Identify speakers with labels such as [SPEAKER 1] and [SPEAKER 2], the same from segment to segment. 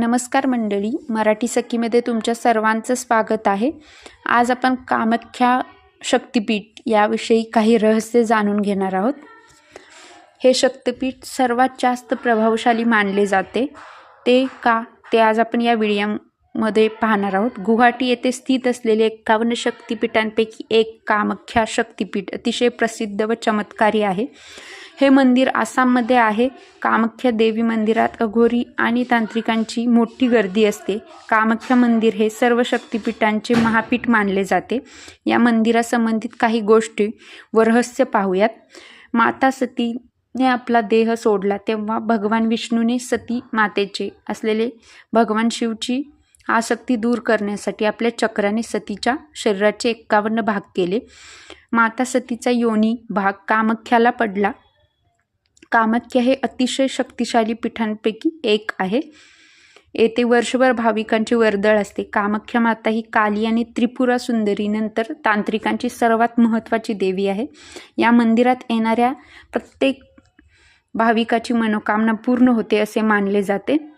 [SPEAKER 1] नमस्कार मंडळी मराठी सखीमध्ये तुमच्या सर्वांचं स्वागत आहे. आज आपण कामाख्या शक्तिपीठ याविषयी काही रहस्य जाणून घेणार आहोत. हे शक्तिपीठ सर्वात जास्त प्रभावशाली मानले जाते. ते का? ते आज आपण या मध्ये पाहणार आहोत. गुवाहाटी येथे स्थित असलेले एकावन्न शक्तिपीठांपैकी एक कामाख्या शक्तिपीठ अतिशय प्रसिद्ध व चमत्कारी आहे. हे मंदिर आसाममध्ये आहे. कामाख्या देवी मंदिरात अघोरी आणि तांत्रिकांची मोठी गर्दी असते. कामाख्या मंदिर हे सर्व शक्तिपीठांचे महापीठ मानले जाते. या मंदिरासंबंधित काही गोष्टी व रहस्य पाहूयात. माता सतीने आपला देह सोडला तेव्हा भगवान विष्णूने सती मातेचे असलेले भगवान शिवची आसक्ती दूर करण्यासाठी आपल्या चक्राने सतीच्या शरीराचे एक्कावन्न भाग केले. माता सतीचा योनी भाग कामाख्याला पडला. कामाख्या हे अतिशय शक्तिशाली पीठांपैकी एक आहे. येथे वर्षभर भाविकांची वर्दळ असते. कामाख्या माता ही काली आणि त्रिपुरा सुंदरी नंतर तांत्रिकांची सर्वात महत्त्वाची देवी आहे. या मंदिरात येणाऱ्या प्रत्येक भाविकाची मनोकामना पूर्ण होते असे मानले जाते.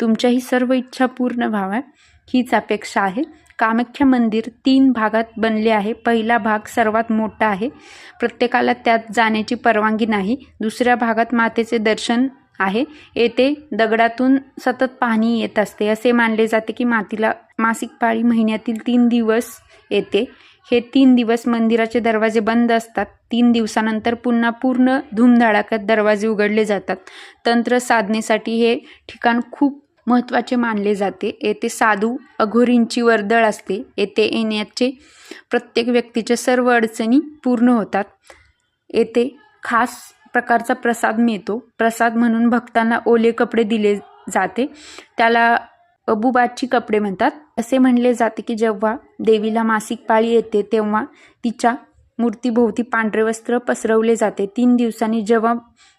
[SPEAKER 1] तुमच्याही सर्व इच्छा पूर्ण व्हाव्या. हीच अपेक्षा आहे. कामाख्या मंदिर तीन भागात बनले आहे. पहिला भाग सर्वात मोठा आहे. प्रत्येकाला त्यात जाण्याची परवानगी नाही. दुसऱ्या भागात मातेचे दर्शन आहे. येथे दगडातून सतत पाणी येत असते. असे मानले जाते की मातीला मासिक पाळी महिन्यातील तीन दिवस येते. हे तीन दिवस मंदिराचे दरवाजे बंद असतात. तीन दिवसानंतर पुन्हा पूर्ण धूमधडाक्यात दरवाजे उघडले जातात. तंत्र साधनेसाठी हे ठिकाण खूप महत्त्वाचे मानले जाते. येथे साधू अघोरींची वर्दळ असते. येथे येण्याचे प्रत्येक व्यक्तीच्या सर्व अडचणी पूर्ण होतात. येथे खास प्रकारचा प्रसाद मिळतो. प्रसाद म्हणून भक्तांना ओले कपडे दिले जाते. त्याला अबुबाची कपडे म्हणतात. असे म्हणले जाते की जेव्हा देवीला मासिक पाळी येते तेव्हा तिच्या मूर्तीभोवती पांढरे वस्त्र पसरवले जाते. तीन दिवसांनी जेव्हा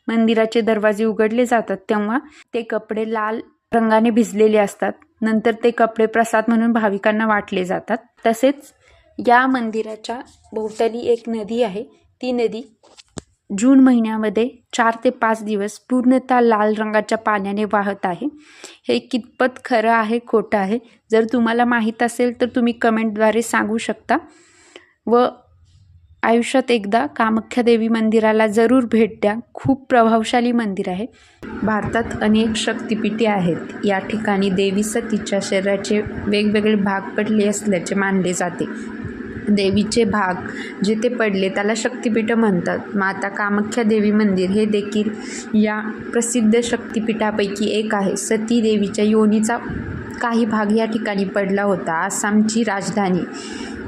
[SPEAKER 1] मंदिराचे दरवाजे उघडले जातात तेव्हा ते कपडे लाल रंगाने भिजलेले असतात. नंतर ते कपडे प्रसाद म्हणून भाविकांना वाटले जातात. तसेच या मंदिराच्या भोवताली एक नदी आहे. ती नदी जून महिन्यामध्ये चार ते पाच दिवस पूर्णतः लाल रंगाच्या पाण्याने वाहत आहे. हे कितपत खरं आहे खोटं आहे? जर तुम्हाला माहीत असेल तर तुम्ही कमेंटद्वारे सांगू शकता. व आयुष्यात एकदा कामाख्या देवी मंदिराला जरूर भेट द्या. खूप प्रभावशाली मंदिर आहे. भारतात अनेक शक्तिपीठे आहेत. या ठिकाणी देवी सतीच्या शरीराचे वेगवेगळे भाग पडले असल्याचे मानले जाते. देवीचे भाग जिथे पडले त्याला शक्तिपीठ म्हणतात. माता कामाख्या देवी मंदिर हे देखील या प्रसिद्ध शक्तिपीठापैकी एक आहे. सती देवीच्या योनीचा काही भाग या ठिकाणी पडला होता. आसामची राजधानी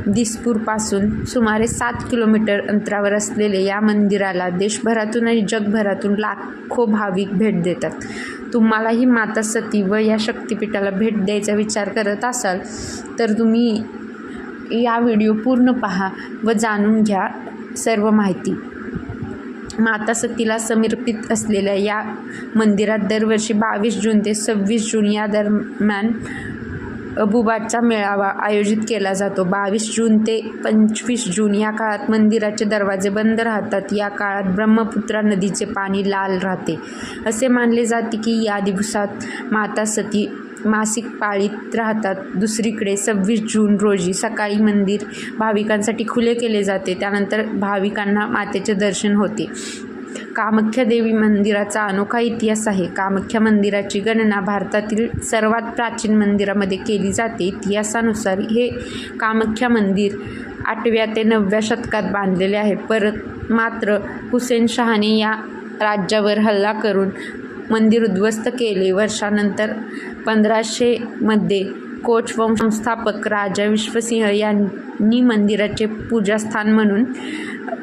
[SPEAKER 1] दिसपूरपासून सुमारे सात किलोमीटर अंतरावर असलेले या मंदिराला देशभरातून आणि जगभरातून लाखो भाविक भेट देतात. तुम्हालाही माता सती व या शक्तिपीठाला भेट द्यायचा विचार करत असाल तर तुम्ही या व्हिडिओ पूर्ण पहा व जाणून घ्या सर्व माहिती. माता सतीला समर्पित असलेल्या या मंदिरात दरवर्षी बावीस जून ते सव्वीस जून या दरम्यान अबुबाचा मेळावा आयोजित केला जातो. बावीस जून ते पंचवीस जून या काळात मंदिराचे दरवाजे बंद राहतात. या काळात ब्रह्मपुत्रा नदीचे पाणी लाल राहते. असे मानले जाते की या दिवसात माता सती मासिक पाळीत राहतात. दुसरीकडे सव्वीस जून रोजी सकाळी मंदिर भाविकांसाठी खुले केले जाते. त्यानंतर भाविकांना मातेचे दर्शन होते. कामाख्या देवी मंदिराचा अनोखा इतिहास आहे. कामाख्या मंदिराची गणना भारतातील सर्वात प्राचीन मंदिरामध्ये केली जाते. इतिहासानुसार हे कामाख्या मंदिर आठव्या ते नवव्या शतकात बांधलेले आहे. परत मात्र हुसेन शहाने या राज्यावर हल्ला करून मंदिर उद्ध्वस्त केले. वर्षानंतर पंधराशेमध्ये कोच वंशस्थापक राजा विश्वसिंह यांनी मंदिराचे पूजास्थान म्हणून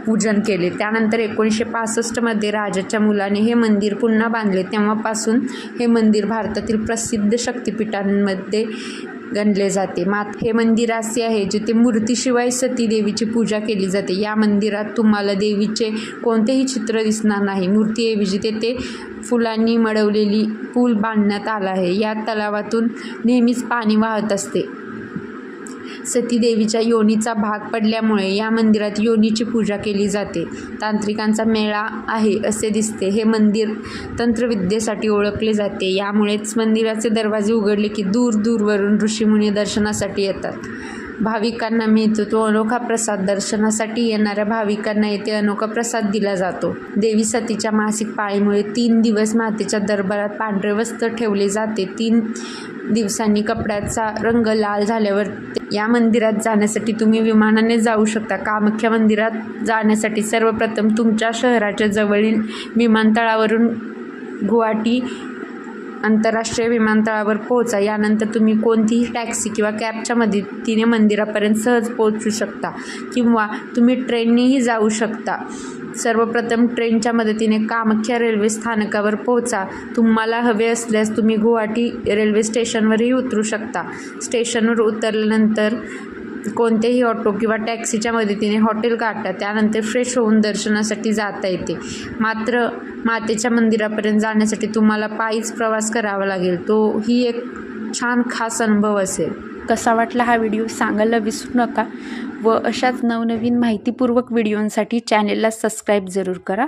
[SPEAKER 1] पूजन केले. त्यानंतर एकोणीसशे पासष्टमध्ये राजाच्या मुलाने हे मंदिर पुन्हा बांधले. तेव्हापासून हे मंदिर भारतातील प्रसिद्ध शक्तिपीठांमध्ये गणले जाते. मात हे मंदिर असे आहे जिथे मूर्तीशिवाय सती देवीची पूजा केली जाते. या मंदिरात तुम्हाला देवीचे कोणतेही चित्र दिसणार नाही. मूर्तीऐवजी तेथे फुलांनी मडवलेली पूल बांधण्यात आला आहे. या तलावातून नेहमीच पाणी वाहत असते. सतीदेवीच्या योनीचा भाग पडल्यामुळे या मंदिरात योनीची पूजा केली जाते. तांत्रिकांचा मेळा आहे असे दिसते. हे मंदिर तंत्रविद्येसाठी ओळखले जाते. यामुळेच मंदिराचे दरवाजे उघडले की दूर दूरवरून ऋषीमुनी दर्शनासाठी येतात. भाविकांना मिळतो. तो अनोखा प्रसाद दर्शनासाठी येणाऱ्या भाविकांना येथे अनोखा प्रसाद दिला जातो. देवी सतीच्या मासिक पाळीमुळे तीन दिवस मातेच्या दरबारात पांढरे वस्त्र ठेवले जाते. तीन दिवसांनी कपड्याचा रंग लाल झाल्यावर या मंदिरात जाण्यासाठी तुम्ही विमानाने जाऊ शकता. कामाख्या मंदिरात जाण्यासाठी सर्वप्रथम तुमच्या शहराच्या जवळील विमानतळावरून गुवाहाटी आंतरराष्ट्रीय विमानतळावर पोहोचा. यानंतर तुम्ही कोणतीही टॅक्सी किंवा कॅबच्या मदतीने मंदिरापर्यंत सहज पोहोचू शकता किंवा तुम्ही ट्रेननेही जाऊ शकता. सर्वप्रथम ट्रेनच्या मदतीने कामाख्या रेल्वे स्थानकावर पोहोचा. तुम्हाला हवे असल्यास तुम्ही गुवाहाटी रेल्वे स्टेशनवरही उतरू शकता. स्टेशनवर उतरल्यानंतर कोणतेही ऑटो किंवा टॅक्सीच्या मदतीने हॉटेल गाठतात त्यानंतर फ्रेश होऊन दर्शनासाठी जाता येते. मात्र मातेच्या मंदिरापर्यंत जाण्यासाठी तुम्हाला पायीच प्रवास करावा लागेल. तो ही एक छान खास अनुभव असेल. कसा वाटला हा व्हिडिओ सांगायला विसरू नका व अशाच नवनवीन माहितीपूर्वक व्हिडिओंसाठी चॅनेलला सबस्क्राईब जरूर करा.